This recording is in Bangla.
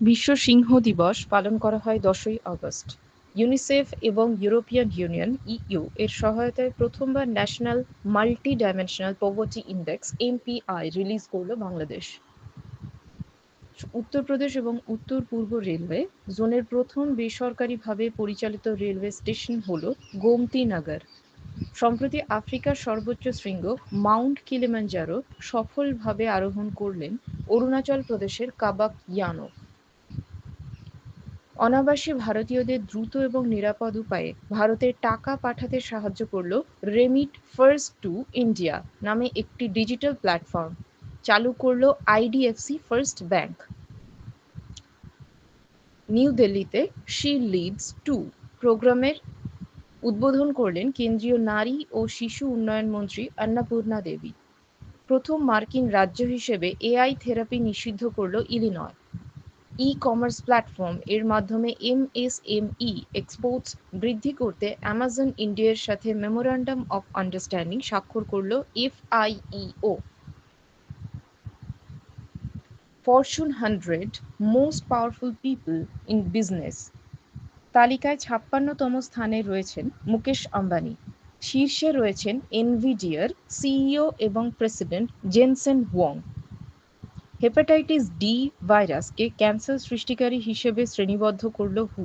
বিশ্ব সিংহ দিবস পালন করা হয় দশই আগস্ট। ইউনিসেফ এবং ইউরোপিয়ান ইউনিয়ন ইইউ এর সহায়তায় প্রথমবার national multi dimensional poverty index MPI release করল বাংলাদেশ। উত্তরপ্রদেশ এবং উত্তর পূর্ব রেলওয়ে, জোনের প্রথম বেসরকারিভাবে পরিচালিত রেলওয়ে স্টেশন হল গোমতী নগর সম্প্রতি আফ্রিকার সর্বোচ্চ শৃঙ্গ মাউন্ট কিলিমাঞ্জারো সফলভাবে আরোহণ করলেন অরুণাচল প্রদেশের কাবাক ইয়ানো অনাবাসী ভারতীয়দের দ্রুত এবং নিরাপদ উপায়ে ভারতে টাকা পাঠাতে সাহায্য করল রেমিট ফার্স্ট টু ইন্ডিয়া নামে একটি ডিজিটাল প্ল্যাটফর্ম চালু করল আইডিএফসি ফার্স্ট ব্যাংক নিউ দিল্লিতে শি লিডস টু প্রোগ্রামের উদ্বোধন করলেন কেন্দ্রীয় নারী ও শিশু উন্নয়ন মন্ত্রী অন্নপূর্ণা দেবী প্রথম মার্কিন রাজ্য হিসেবে এআই থেরাপি নিষিদ্ধ করল ইলিনয় ই কমার্স প্ল্যাটফর্ম এর মাধ্যমে এমএসএমই এক্সপোর্টস বৃদ্ধি করতে অ্যামাজন ইন্ডিয়ার সাথে মেমোরান্ডাম অফ আন্ডারস্ট্যান্ডিং স্বাক্ষর করল FIEO fortune hundred most powerful people in business তালিকায় ছাপ্পান্নতম স্থানে রয়েছেন মুকেশ আম্বানি। শীর্ষে রয়েছেন এনভিডিয়ার সিইও এবং president Jensen Huang hepatitis D ভাইরাসকে cancer সৃষ্টিকারী হিসেবে শ্রেণীবদ্ধ করল হু